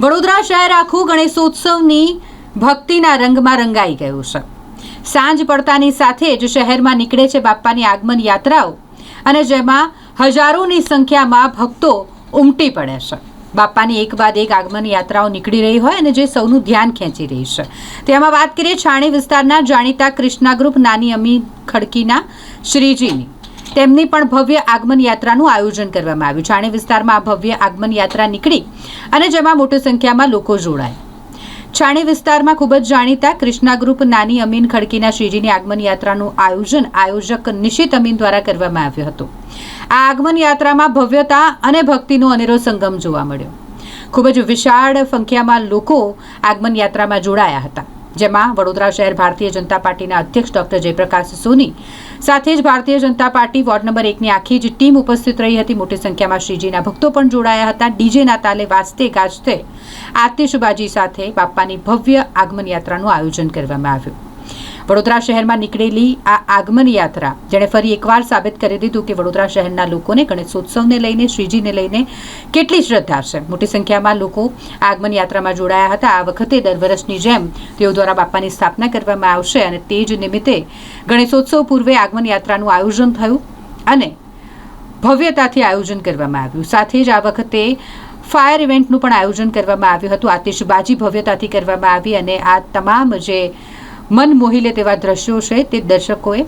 વડોદરા શહેર આખું ગણેશોત્સવની ભક્તિના રંગમાં રંગાઈ ગયું છે. સાંજ પડતાની સાથે જ શહેરમાં નીકળે છે બાપાની આગમન યાત્રાઓ અને જેમાં હજારોની સંખ્યામાં ભક્તો ઉમટી પડે છે. બાપ્પાની એક બાદ એક આગમન યાત્રાઓ નીકળી રહી હોય અને જે સૌનું ધ્યાન ખેંચી રહી છે. તેમાં વાત કરીએ છાણી વિસ્તારના જાણીતા ક્રિષ્ના ગ્રુપ નાની અમી ખડકીના શ્રીજીની. તેમની પણ ભવ્ય આગમન યાત્રાનું આયોજન કરવામાં આવ્યું છાણી વિસ્તારમાં ભવ્ય આગમન યાત્રા નીકળી અને જેમાં મોટી સંખ્યામાં લોકો જોડાયા. છાણી વિસ્તારમાં ખૂબ જ જાણીતા કૃષ્ણા ગ્રુપ નાની અમીન ખડકીના શ્રીજીની આગમન યાત્રાનું આયોજન આયોજક નિશિત અમીન દ્વારા કરવામાં આવ્યું હતું. આ આગમન યાત્રામાં ભવ્યતા અને ભક્તિનો અનેરો સંગમ જોવા મળ્યો. ખૂબ જ વિશાળ સંખ્યામાં લોકો આગમન યાત્રામાં જોડાયા હતા. જેમાં વડોદરા શહેર ભારતીય જનતા પાર્ટીના અધ્યક્ષ ડોક્ટર જયપ્રકાશ સોની, સાથે જ Bharatiya Janata party ward number એકની આખી જ ટીમ ઉપસ્થિત રહી હતી. મોટી સંખ્યામાં શ્રીજીના ભક્તો પણ જોડાયા હતા. ડીજેના તાલે વાજતે ગાજતે આતિશબાજી સાથે બાપાની ભવ્ય આગમન યાત્રાનું આયોજન કરવામાં આવ્યું. વડોદરા શહેરમાં નીકળેલી આ આગમન યાત્રા, જેણે ફરી એકવાર સાબિત કરી દીધું કે વડોદરા શહેરના લોકોને ગણેશોત્સવને લઈને, શ્રીજીને લઈને કેટલી શ્રદ્ધા છે. મોટી સંખ્યામાં લોકો આગમન યાત્રામાં જોડાયા હતા. આ વખતે દર વર્ષની જેમ તેઓ દ્વારા બાપાની સ્થાપના કરવામાં આવશે અને તે જ નિમિત્તે ગણેશોત્સવ પૂર્વે આગમન યાત્રાનું આયોજન થયું અને ભવ્યતાથી આયોજન કરવામાં આવ્યું. સાથે જ આ વખતે ફાયર ઇવેન્ટનું પણ આયોજન કરવામાં આવ્યું હતું. આતિશબાજી ભવ્યતાથી કરવામાં આવી અને આ તમામ જે મન મોહી લે તેવા દ્રશ્યો છે તે દર્શકોએ,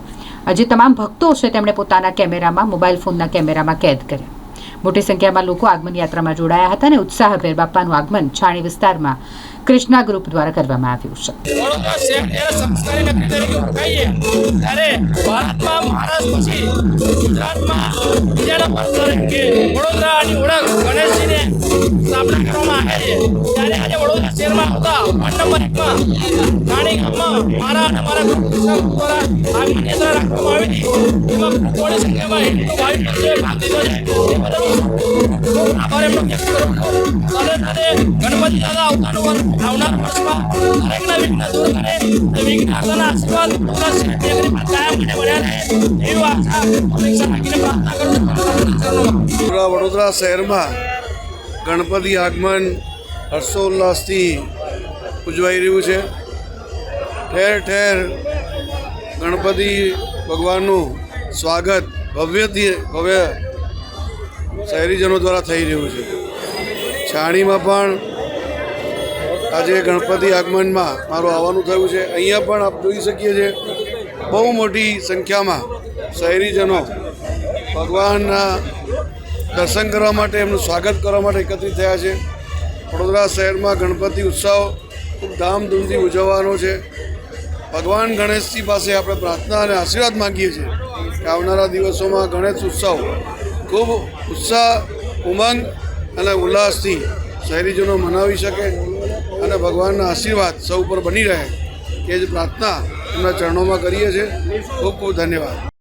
જે તમામ ભક્તો છે તેમણે પોતાના કેમેરામાં, મોબાઈલ ફોનના કેમેરામાં કેદ કર્યા. મોટી સંખ્યામાં લોકો આગમન યાત્રામાં જોડાયા હતા અને ઉત્સાહભેર બાપાનું આગમન છાણી વિસ્તારમાં કૃષ્ણા ગ્રુપ દ્વારા કરવામાં આવ્યું છે વડોદરાની ઓળખ ગણપતિ દાદા આવતાનું વડોદરા શહેરમાં ગણપતિ આગમન હર્ષોલ્લાસથી ઉજવાઈ રહ્યું છે. ઠેર ઠેર ગણપતિ ભગવાનનું સ્વાગત ભવ્યથી ભવ્ય શહેરીજનો દ્વારા થઈ રહ્યું છે. છાણીમાં પણ આજે ગણપતિ આગમનમાં મારું આવવાનું થયું છે. અહીંયા પણ આપ જોઈ શકીએ છીએ, બહુ મોટી સંખ્યામાં શહેરીજનો ભગવાનના દર્શન કરવા માટે, એમનું સ્વાગત કરવા માટે એકત્રિત થયા છે. વડોદરા શહેરમાં ગણપતિ ઉત્સવ ખૂબ ધામધૂમથી ઉજવવાનો છે. ભગવાન ગણેશજી પાસે આપણે પ્રાર્થના અને આશીર્વાદ માગીએ છીએ કે આવનારા દિવસોમાં ગણેશ ઉત્સવ ખૂબ ઉત્સાહ, ઉમંગ અને ઉલ્લાસથી શહેરીજનો મનાવી શકે. અને ભગવાનના આશીર્વાદ સૌ ઉપર બની રહે એ જ પ્રાર્થના એમના ચરણોમાં કરીએ છીએ. ખૂબ ખૂબ ધન્યવાદ.